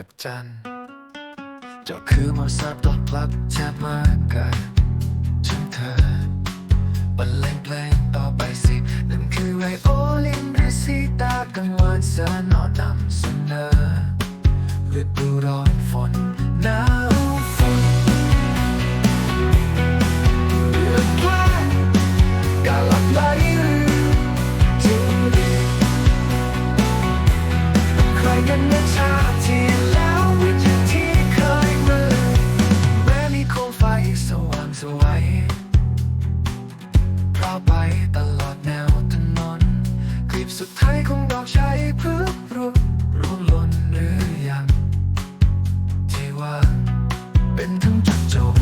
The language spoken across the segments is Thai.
จัดจันเจ้าคือมอสาตอบรับแทบมากกันฉันเธอบรรเลงเพลงต่อไปสินั่นคือไรโอลินหรือซีตากลางวันเสนอนำเสนอฤดูร้อนฝนหนาวฝนเดือนกลากาลับไหลหรือจูดีใครกันนะชาติาไปตลอดแนวถนน คลิปสุดท้ายของดอกชายพรึบรุร่วงหล่นหรือยัง ที่ว่าเป็นทั้งจุดจบ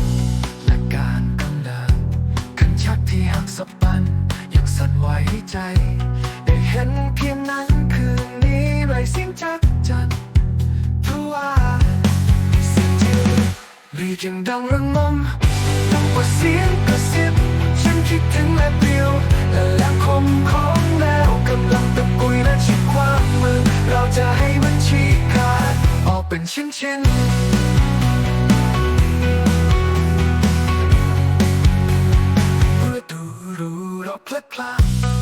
และการกำเนิดขันชักที่หักสะปัน ยังสั่นไหวใจ ได้เห็นเพียงนั้นคืนนี้ไรสียงจักจันเพราะว่าสียงที่รีดยังดังระงมดังกว่าเสียงกระซิบ คิดถึงและเปรียวและแหลมคมของแนวกำลังตะกุยและชิดความมือ เราจะให้มันฉีกขาดออกเป็นชิ้นชิ้นๆฤดูรู้รอบพลัดพลาด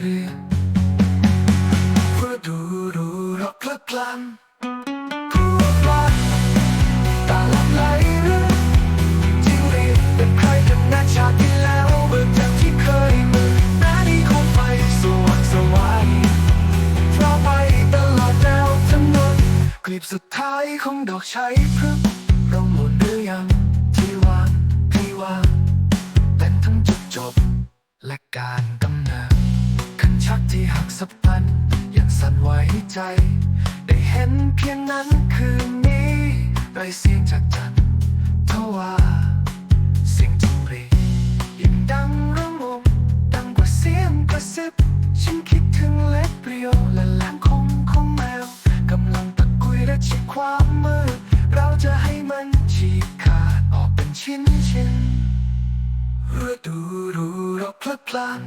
เรียงฤดูรู้รอบพลัดพลาดผู้พลาดตาลับไหลเรือจิ้งหรีดเป็นใครกันนะชาติที่แล้วเบิกจากที่เคยมือหน้านี้คงไฟสว่างสวายเพราะไปตลอดแนวถนนกลีบสุดท้ายของดอกใชัยพฤกษ์เราหมุนหรือยัง ใจ ได้เห็นเพียงนั้นคืนนี้ไรเสียงจากจันทร์เพราะว่าเสียงจิ้งหรีดยังดังระงมดังกว่าเสียงกระซิบฉันคิดถึงเล็บเปรียวและแหลมคมของแมวกำลังตะกุยและฉีกความมืดเราจะให้มันฉีกขาดออกเป็นชิ้นชิ้นฤดูรู้เราพลัดพลัน